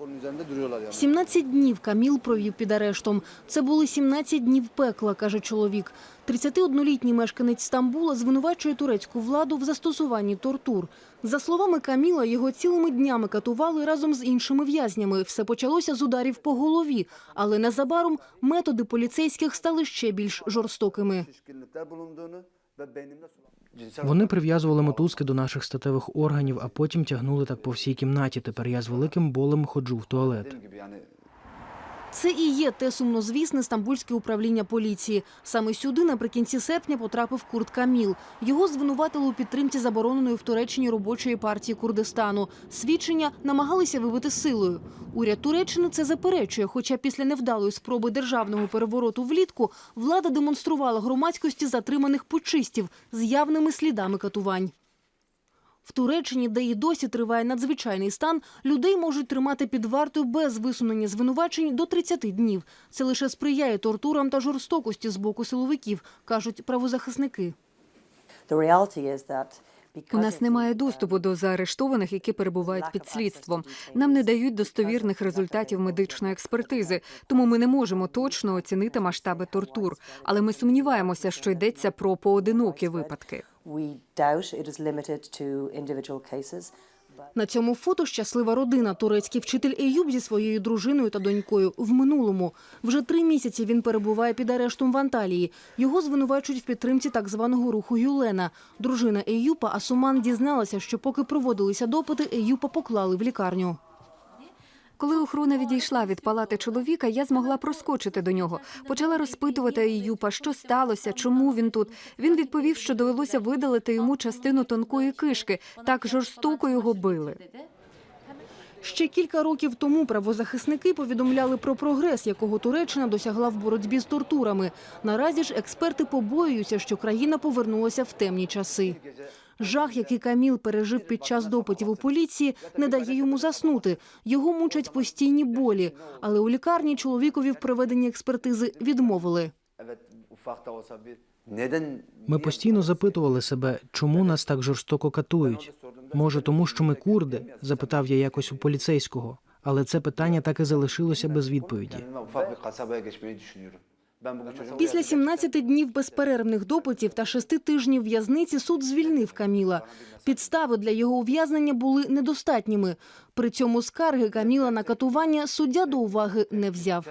Onun üzerinde duruyorlar yani. 17 днів Каміл провів під арештом. Це були 17 днів пекла, каже чоловік. 31-літній мешканець Стамбула звинувачує турецьку владу в застосуванні тортур. За словами Каміла, його цілими днями катували разом з іншими в'язнями. Все почалося з ударів по голові, але незабаром методи поліцейських стали ще більш жорстокими. Вони прив'язували мотузки до наших статевих органів, а потім тягнули так по всій кімнаті. Тепер я з великим болем ходжу в туалет. Це і є те сумнозвісне стамбульське управління поліції. Саме сюди наприкінці серпня потрапив Курт Каміл. Його звинуватили у підтримці забороненої в Туреччині робочої партії Курдистану. Свідчення намагалися вибити силою. Уряд Туреччини це заперечує. Хоча після невдалої спроби державного перевороту влітку влада демонструвала громадськості затриманих пучистів з явними слідами катувань. В Туреччині, де і досі триває надзвичайний стан, людей можуть тримати під вартою без висунення звинувачень до 30 днів. Це лише сприяє тортурам та жорстокості з боку силовиків, кажуть правозахисники. У нас немає доступу до заарештованих, які перебувають під слідством. Нам не дають достовірних результатів медичної експертизи, тому ми не можемо точно оцінити масштаби тортур. Але ми сумніваємося, що йдеться про поодинокі випадки. На цьому фото щаслива родина. Турецький вчитель Еюб зі своєю дружиною та донькою в минулому. Вже три місяці він перебуває під арештом в Анталії. Його звинувачують в підтримці так званого руху Юлена. Дружина Еюпа Асуман дізналася, що поки проводилися допити, Еюпа поклали в лікарню. Коли охорона відійшла від палати чоловіка, я змогла проскочити до нього. Почала розпитувати Іюпа, що сталося, чому він тут. Він відповів, що довелося видалити йому частину тонкої кишки. Так жорстоко його били. Ще кілька років тому правозахисники повідомляли про прогрес, якого Туреччина досягла в боротьбі з тортурами. Наразі ж експерти побоюються, що країна повернулася в темні часи. Жах, який Каміл пережив під час допитів у поліції, не дає йому заснути. Його мучать постійні болі. Але у лікарні чоловікові в проведенні експертизи відмовили. Ми постійно запитували себе, чому нас так жорстоко катують. Може, тому що ми курди? запитав я якось у поліцейського. Але це питання так і залишилося без відповіді. Після 17 днів безперервних допитів та 6 тижнів в'язниці суд звільнив Каміла. Підстави для його ув'язнення були недостатніми. При цьому скарги Каміла на катування суддя до уваги не взяв.